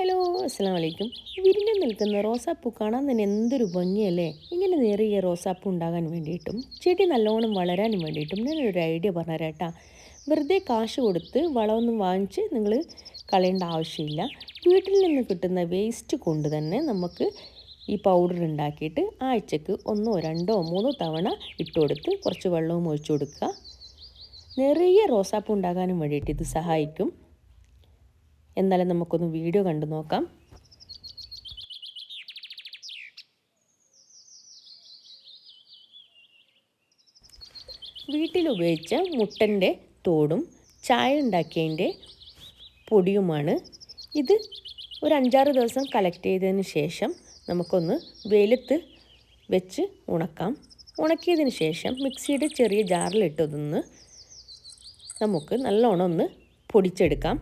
Hello അസ്സാം വലൈക്കും വിരിഞ്ഞു നിൽക്കുന്ന റോസാപ്പൂ കാണാൻ തന്നെ എന്തൊരു ഭംഗിയല്ലേ? ഇങ്ങനെ നേറിയ റോസാപ്പൂ ഉണ്ടാകാൻ വേണ്ടിയിട്ടും ചെടി നല്ലോണം വളരാനും വേണ്ടിയിട്ടും ഞാനൊരു ഐഡിയ പറഞ്ഞുതരാട്ടാ. വെറുതെ കാശ് കൊടുത്ത് വളമൊന്നും വാങ്ങിച്ച് നിങ്ങൾ കളയേണ്ട ആവശ്യമില്ല. വീട്ടിൽ നിന്ന് കിട്ടുന്ന വേസ്റ്റ് കൊണ്ട് തന്നെ നമുക്ക് ഈ പൗഡർ ഉണ്ടാക്കിയിട്ട് ആഴ്ചക്ക് ഒന്നോ രണ്ടോ മൂന്നോ തവണ ഇട്ടുകൊടുത്ത് കുറച്ച് വെള്ളവും ഒഴിച്ചു കൊടുക്കുക. നിറയെ റോസാപ്പൂ ഉണ്ടാകാനും വേണ്ടിയിട്ട് ഇത് സഹായിക്കും. എന്നാലും നമുക്കൊന്ന് വീഡിയോ കണ്ടു നോക്കാം. വീട്ടിൽ ഉപയോഗിച്ച മുട്ടന്റെ തോടും ചായ ഉണ്ടാക്കിയതിന്റെ പൊടിയുമാണ്. ഇത് ഒരു അഞ്ചാറ് ദിവസം കളക്ട് ചെയ്തതിന് ശേഷം നമുക്കൊന്ന് വെയിലത്ത് വെച്ച് ഉണക്കാം. ഉണക്കിയതിന് ശേഷം മിക്സിയുടെ ചെറിയ ജാറിലിട്ടതൊന്ന് നമുക്ക് നല്ലോണം ഒന്ന് പൊടിച്ചെടുക്കാം.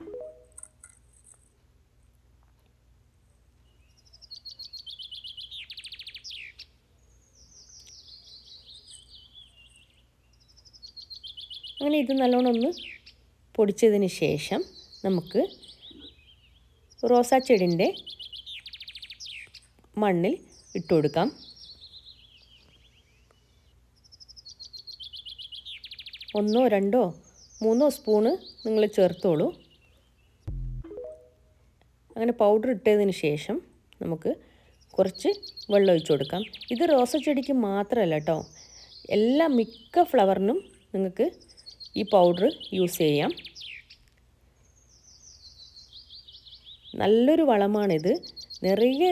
അങ്ങനെ ഇത് നല്ലോണം ഒന്ന് പൊടിച്ചതിന് ശേഷം നമുക്ക് റോസാ ചെടിന്റെ മണ്ണിൽ ഇട്ട് കൊടുക്കാം. ഒന്നോ രണ്ടോ മൂന്നോ സ്പൂണ് നിങ്ങൾ ചേർത്തോളൂ. അങ്ങനെ പൗഡർ ഇട്ടതിന് ശേഷം നമുക്ക് കുറച്ച് വെള്ളം ഒഴിച്ചു കൊടുക്കാം. ഇത് റോസ ചെടിക്ക് മാത്രമല്ല കേട്ടോ എല്ലാ മിക്ക ഫ്ലവറിനും നിങ്ങൾക്ക് ഈ പൗഡർ യൂസ് ചെയ്യാം. നല്ലൊരു വളമാണിത്. നിറയെ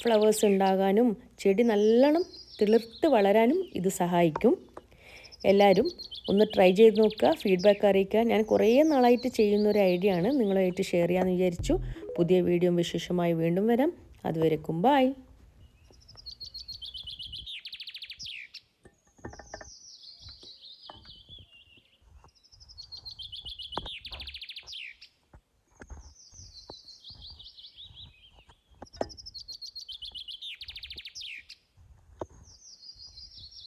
ഫ്ലവേഴ്സ് ഉണ്ടാകാനും ചെടി നല്ലോണം തിളിർത്ത് വളരാനും ഇത് സഹായിക്കും. എല്ലാവരും ഒന്ന് ട്രൈ ചെയ്ത് നോക്കുക ഫീഡ്ബാക്ക് അറിയിക്കുക. ഞാൻ കുറേ നാളായിട്ട് ചെയ്യുന്ന ഒരു ഐഡിയ ആണ്. നിങ്ങളുമായിട്ട് ഷെയർ ചെയ്യാമെന്ന് വിചാരിച്ചു. പുതിയ വീഡിയോ വിശേഷമായി വീണ്ടും വരാം. അതുവരെക്കും കുമ്പായി